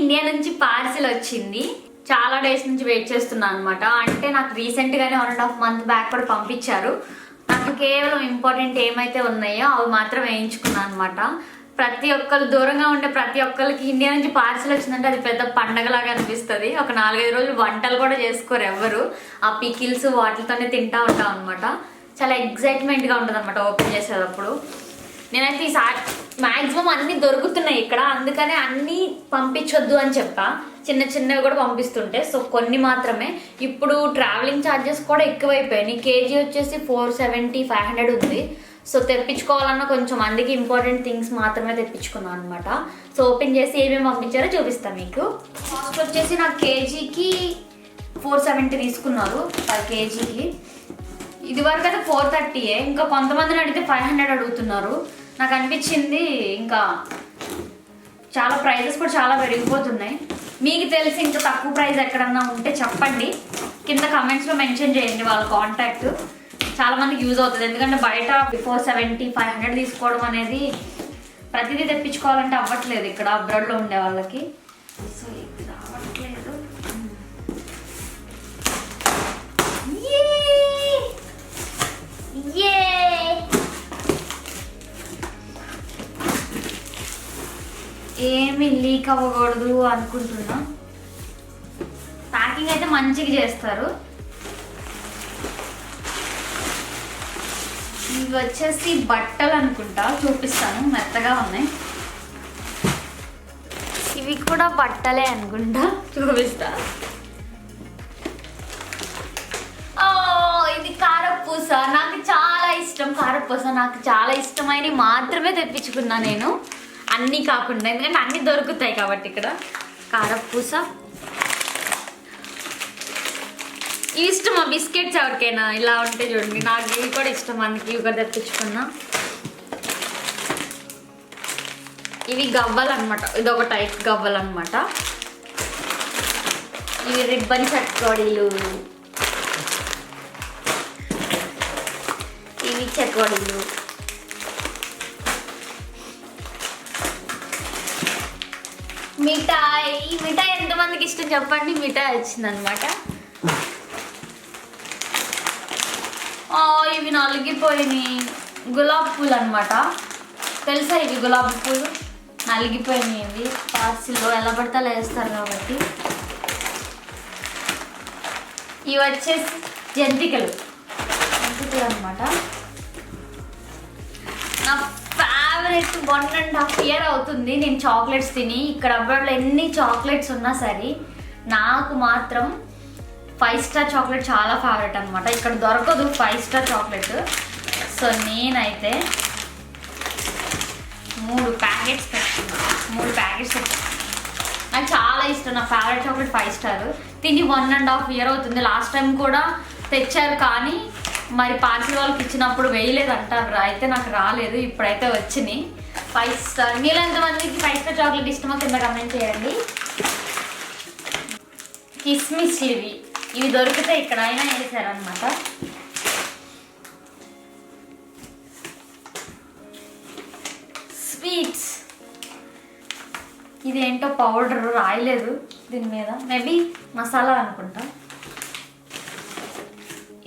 India నుంచి parcel వచ్చింది. చాలా డేస్ నుంచి వెయిట్ చేస్తున్నాను అనమాట అంటే నాకు రీసెంట్గానే one and half month back కూడా పంపించారు. నాకు కేవలం ఇంపార్టెంట్ ఏమైతే ఉన్నాయో అవి మాత్రం వేయించుకున్నాను అనమాట ప్రతి ఒక్కరు దూరంగా ఉండే ప్రతి ఒక్కరికి ఇండియా నుంచి పార్సిల్ వచ్చిందంటే అది పెద్ద పండగలాగా అనిపిస్తుంది. ఒక నాలుగైదు రోజులు వంటలు కూడా చేసుకోరు ఎవ్వరు. ఆ పికిల్స్ వాటితోనే తింటా ఉంటాం అనమాట చాలా ఎగ్జైట్మెంట్గా ఉంటుంది అనమాట ఓపెన్ చేసేటప్పుడు. నేనైతే ఈసారి మాక్సిమం అన్ని దొరుకుతున్నాయి ఇక్కడ. అందుకనే అన్ని పంపించొద్దు అని చెప్పా. చిన్న చిన్నవి కూడా పంపిస్తుంటే. సో కొన్ని మాత్రమే. ఇప్పుడు ట్రావెలింగ్ ఛార్జెస్ కూడా ఎక్కువైపోయాయి. కేజీ వచ్చేసి ఫోర్ సెవెంటీ ఫైవ్ హండ్రెడ్ ఉంది. సో తెప్పించుకోవాలన్న కొంచెం అందుకే ఇంపార్టెంట్ థింగ్స్ మాత్రమే తెప్పించుకున్నాను అనమాట సో ఓపెన్ చేసి ఏమేమి పంపించారో చూపిస్తాను మీకు. కాస్ట్ వచ్చేసి నాకు కేజీకి ఫోర్ సెవెంటీ తీసుకున్నారు. పర్ కేజీకి. ఇది వరకు అయితే ఫోర్ థర్టీయే ఇంకా కొంతమందిని అడిగితే ఫైవ్ హండ్రెడ్ అడుగుతున్నారు. నాకు అనిపించింది ఇంకా చాలా ప్రైజెస్ కూడా చాలా పెరిగిపోతున్నాయి. మీకు తెలిసి ఇంకా తక్కువ ప్రైస్ ఎక్కడన్నా ఉంటే చెప్పండి. కింద కమెంట్స్లో మెన్షన్ చేయండి వాళ్ళ కాంటాక్ట్ చాలా మందికి యూజ్ అవుతుంది. ఎందుకంటే బయట బిఫోర్ సెవెంటీ ఫైవ్ హండ్రెడ్ తీసుకోవడం అనేది ప్రతిదీ తెప్పించుకోవాలంటే అవ్వట్లేదు. ఇక్కడ అబ్రాడ్లో ఉండే వాళ్ళకి. సో ఇది రావట్లేదు. Hmm. ఏ ఏమి లీక్ అవ్వకూడదు అనుకుంటున్నా. ప్యాకింగ్ అయితే మంచిగా చేస్తారు. ఇవి వచ్చేసి బట్టలు అనుకుంటా చూపిస్తాను మెత్తగా ఉన్నాయి. ఇవి కూడా బట్టలే అనుకుంటా చూపిస్తా. ఇది కారపూస. నాకు చాలా ఇష్టం కారపూస. నాకు చాలా ఇష్టమైనవి మాత్రమే తెప్పించుకున్నా నేను. అన్నీ కాకుండా ఎందుకంటే అన్నీ దొరుకుతాయి కాబట్టి ఇక్కడ. కారపూస. ఇవి ఇష్టమా బిస్కెట్స్ ఎవరికైనా ఇలా ఉంటే చూడండి. నాకు ఇవి కూడా ఇష్టం అందుకే ఇవి కూడా తెప్పించుకున్నా. ఇవి గవ్వలు అనమాట ఇది ఒక టైప్ గవ్వలు అనమాట ఇవి రిబ్బన్ చట్కోడీలు ఇవి చట్కోడీలు మిఠాయి. ఈ మిఠాయి ఎంతమందికి ఇష్టం చెప్పండి? మిఠాయి వచ్చిందనమాట. అనమాట ఇవి నలిగిపోయినాయి. గులాబీ పూలు అనమాట తెలుసా ఇవి గులాబీ పూలు? నలిగిపోయినాయి ఇవి. పార్సిల్లో ఎలా పడితే అలా వేస్తారు కాబట్టి. ఇవి వచ్చేసి జంతికలు. జంతికలు అనమాట. నాకు వన్ అండ్ హాఫ్ ఇయర్ అవుతుంది. నేను చాక్లెట్స్ తిని ఇక్కడ అబ్బాయిలో ఎన్ని చాక్లెట్స్ ఉన్నా సరే నాకు మాత్రం ఫైవ్ స్టార్ చాక్లెట్ చాలా ఫేవరెట్ అనమాట ఇక్కడ దొరకదు ఫైవ్ స్టార్ చాక్లెట్ సో నేనైతే మూడు ప్యాకెట్స్ పెట్టుకున్నా. మూడు ప్యాకెట్స్ నాకు చాలా ఇష్టం. నా ఫేవరెట్ చాక్లెట్ ఫైవ్ స్టార్ తిని వన్ అండ్ హాఫ్ ఇయర్ అవుతుంది. లాస్ట్ టైం కూడా తెచ్చారు కానీ మరి పార్టీ వాళ్ళకి ఇచ్చినప్పుడు వేయలేదు అంటారు అయితే నాకు రాలేదు ఇప్పుడైతే వచ్చినాయి ఫైవ్ స్టార్ మీరు ఎంతమందికి ఫైవ్ స్టార్ చాక్లెట్ ఇష్టమో కింద కమెంట్ చేయండి. కిస్మిస్ ఇవి ఇవి దొరికితే ఇక్కడ అయినా వేసారనమాట స్వీట్స్ ఇదేంటో పౌడర్ రాయలేదు దీని మీద. మేబీ మసాలా అనుకుంటా.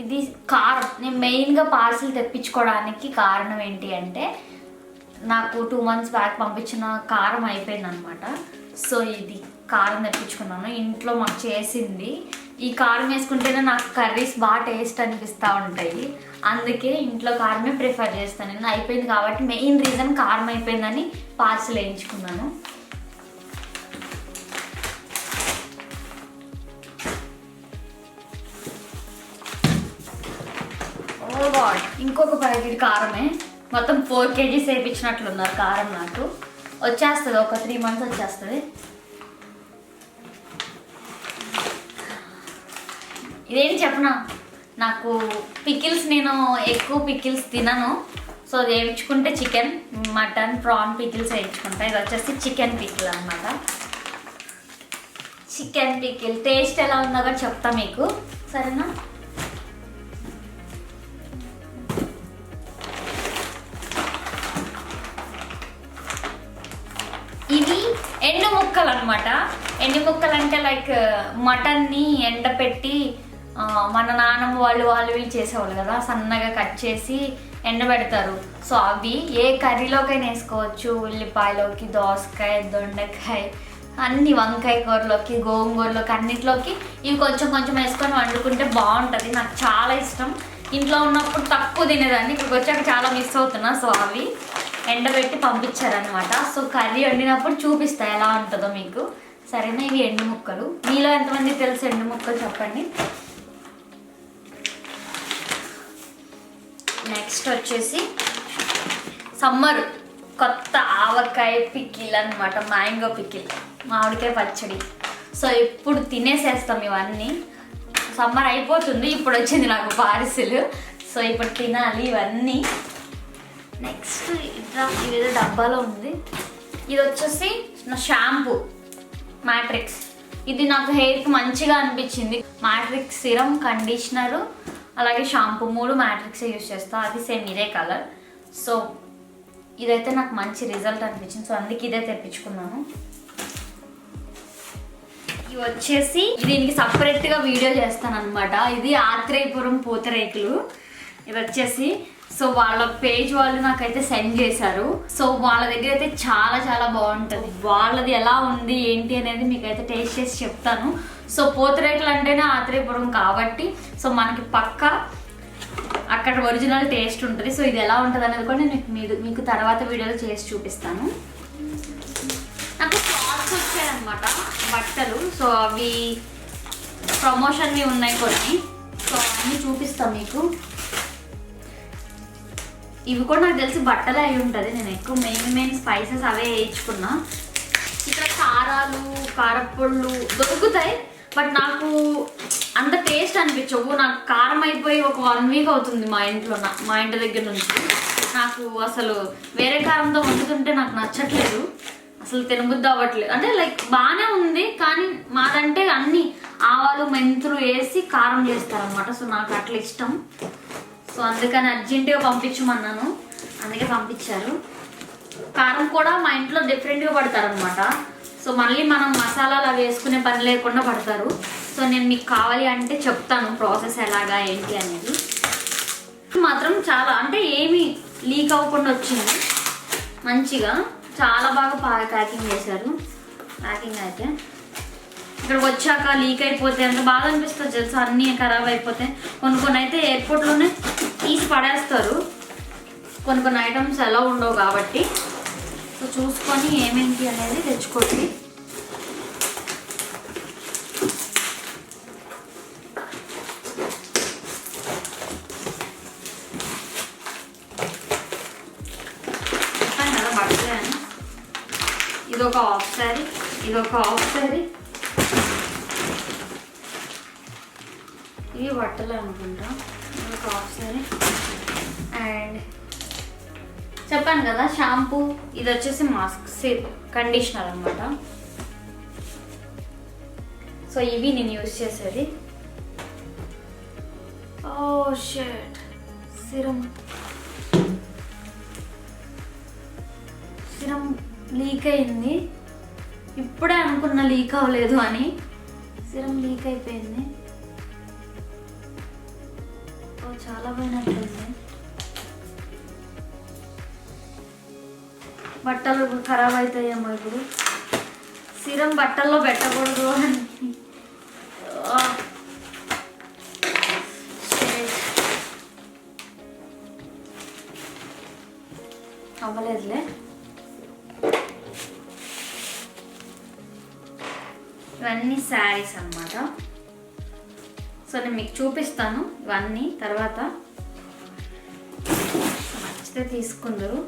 ఇది కారం నేను మెయిన్గా పార్సిల్ తెప్పించుకోవడానికి కారణం ఏంటి అంటే నాకు టూ మంత్స్ బ్యాక్ పంపించిన కారం అయిపోయింది అనమాట సో ఇది కారం తెప్పించుకున్నాను. ఇంట్లో మాకు చేసింది. ఈ కారం వేసుకుంటేనే నాకు కర్రీస్ బాగా టేస్ట్ అనిపిస్తూ ఉంటాయి. అందుకే ఇంట్లో కారమే ప్రిఫర్ చేస్తాను. నేను అయిపోయింది కాబట్టి మెయిన్ రీజన్ కారం అయిపోయిందని పార్సిల్ వేయించుకున్నాను. గాడ్ ఇంకొక ప్యాకెట్ కారమే. మొత్తం ఫోర్ కేజీస్ వేయించినట్లున్నారు కారం నాకు. వచ్చేస్తుంది ఒక త్రీ మంత్స్ వచ్చేస్తుంది. ఇదేం చెప్పనా? నాకు పికిల్స్ నేను ఎక్కువ పికిల్స్ తినను. సో వేయించుకుంటే చికెన్ మటన్ ప్రాన్ పికిల్స్ వేయించుకుంటా. ఇది వచ్చేసి చికెన్ పికిల్ అనమాట చికెన్ పికిల్ టేస్ట్ ఎలా ఉందో కూడా చెప్తా మీకు. సరేనా? ఎండు ముక్కలు అంటే లైక్ uh, మటన్ని ఎండపెట్టి uh, మన నాన్నమ్మ వాళ్ళు వాళ్ళు వీళ్ళు చేసేవాళ్ళు కదా సన్నగా కట్ చేసి ఎండబెడతారు. సో అవి ఏ కర్రీలోకైనా వేసుకోవచ్చు. ఉల్లిపాయలోకి దోసకాయ దొండకాయ అన్ని వంకాయ కూరలోకి గోంగూరలోకి అన్నిట్లోకి ఇవి కొంచెం కొంచెం వేసుకొని వండుకుంటే బాగుంటుంది. నాకు చాలా ఇష్టం. ఇంట్లో ఉన్నప్పుడు తక్కువ తినేదాన్ని. ఇక్కడికి వచ్చాక చాలా మిస్ అవుతున్నా. సో అవి ఎండబెట్టి పంపించారనమాట సో కర్రీ వండినప్పుడు చూపిస్తా ఎలా ఉంటుందో మీకు. సరేనా ఇవి ఎండు ముక్కలు. మీలో ఎంతమంది తెలుసు ఎండు ముక్కలు చెప్పండి. నెక్స్ట్ వచ్చేసి సమ్మర్. కొత్త ఆవకాయ పికిల్ అనమాట మ్యాంగో పిక్కిల్. మామిడికాయ పచ్చడి. సో ఇప్పుడు తినేసేస్తాం ఇవన్నీ. సమ్మర్ అయిపోతుంది ఇప్పుడు వచ్చింది నాకు పార్సిల్. సో ఇప్పుడు తినాలి ఇవన్నీ. నెక్స్ట్ ఇట్లా ఇదేదో డబ్బాలో ఉంది. ఇది వచ్చేసి నా షాంపూ. మ్యాట్రిక్స్. ఇది నాకు హెయిర్కి మంచిగా అనిపించింది. మ్యాట్రిక్స్ సిరం కండిషనరు అలాగే షాంపూ మూడు మ్యాట్రిక్స్ యూస్ చేస్తాను అది సేమ్ ఇదే కలర్. సో ఇదైతే నాకు మంచి రిజల్ట్ అనిపించింది. సో అందుకే ఇదే తెప్పించుకున్నాను. ఇవి వచ్చేసి దీనికి సపరేట్గా వీడియో చేస్తాను అనమాట ఇది ఆత్రేయపురం పూతరేకులు. ఇది వచ్చేసి సో వాళ్ళ పేజ్ వాళ్ళు నాకైతే సెండ్ చేశారు. సో వాళ్ళ దగ్గర అయితే చాలా చాలా బాగుంటుంది. వాళ్ళది ఎలా ఉంది ఏంటి అనేది మీకు అయితే టేస్ట్ చేసి చెప్తాను. సో పూతరేకులు అంటేనే ఆత్రేయపురం కాబట్టి సో మనకి పక్క అక్కడ ఒరిజినల్ టేస్ట్ ఉంటుంది. సో ఇది ఎలా ఉంటుంది అనేది కూడా నేను మీకు మీకు తర్వాత వీడియోలో చేసి చూపిస్తాను. నాకు షార్ట్స్ వచ్చాయన్నమాట బట్టలు. సో అవి ప్రమోషన్వి ఉన్నాయి కొన్ని. సో అన్నీ చూపిస్తాం మీకు. ఇవి కూడా నాకు తెలిసి బట్టలే అయి ఉంటుంది. నేను ఎక్కువ మెయిన్ మెయిన్ స్పైసెస్ అవే వేయించుకున్నా. ఇక్కడ కారాలు కారపళ్ళు దొరుకుతాయి బట్ నాకు అంత టేస్ట్ అనిపించవు. నాకు కారం అయిపోయి ఒక వన్ వీక్ అవుతుంది మా ఇంట్లో మా ఇంటి దగ్గర నుంచి. నాకు అసలు వేరే కారంతో వండుతుంటే నాకు నచ్చట్లేదు. అసలు తినబుద్ధి అవ్వట్లేదు. అంటే లైక్ బాగానే ఉంది కానీ మాదంటే అన్ని ఆవాలు మెంతులు వేసి కారం చేస్తారనమాట సో నాకు అట్లా ఇష్టం. సో అందుకని అర్జెంటుగా పంపించమన్నాను. అందుకే పంపించారు. కారం కూడా మా ఇంట్లో డిఫరెంట్గా పడతారనమాట సో మళ్ళీ మనం మసాలాలు అవి వేసుకునే పని లేకుండా పడతారు. సో నేను మీకు కావాలి అంటే చెప్తాను ప్రాసెస్ ఎలాగా ఏంటి అనేది. మాత్రం చాలా అంటే ఏమి లీక్ అవ్వకుండా వచ్చింది. మంచిగా చాలా బాగా ప్యాకింగ్ చేశారు. ప్యాకింగ్ అయితే. ఇక్కడికి వచ్చాక లీక్ అయిపోతే అంత బాధ అనిపిస్తుంది తెలుసా? అన్నీ ఖరాబ్ అయిపోతే. కొన్ని కొన్ని అయితే ఎయిర్పోర్ట్లోనే తీసి పడేస్తారు. కొన్ని కొన్ని ఐటమ్స్ ఎలా ఉండవు కాబట్టి. సో చూసుకొని ఏమేంటి అనేది తెచ్చుకోండి. ఇది ఒక హాఫ్ శారీ ఇది ఒక హాఫ్ శారీ ఇవి బట్టలు అనుకుంటా. అండ్ చెప్పాను కదా షాంపూ. ఇది వచ్చేసి మాస్క్ కండిషనర్ అనమాట సో ఇవి నేను యూజ్ చేసేది. ఓ షర్ట్ సిరం సిరం లీక్ అయింది. ఇప్పుడే అనుకున్న లీక్ అవ్వలేదు అని. సిరం లీక్ అయిపోయింది. చాలా పోయినట్టుంది. బట్టలు ఖరాబ్ అవుతాయేమో ఇప్పుడు. సిరం బట్టల్లో పెట్టకూడదు అని. అవ్వలేదులే. ఇవన్నీ శారీస్ అన్నమాట. సో నేను మీకు చూపిస్తాను ఇవన్నీ తర్వాత నచ్చితే తీసుకుందరు.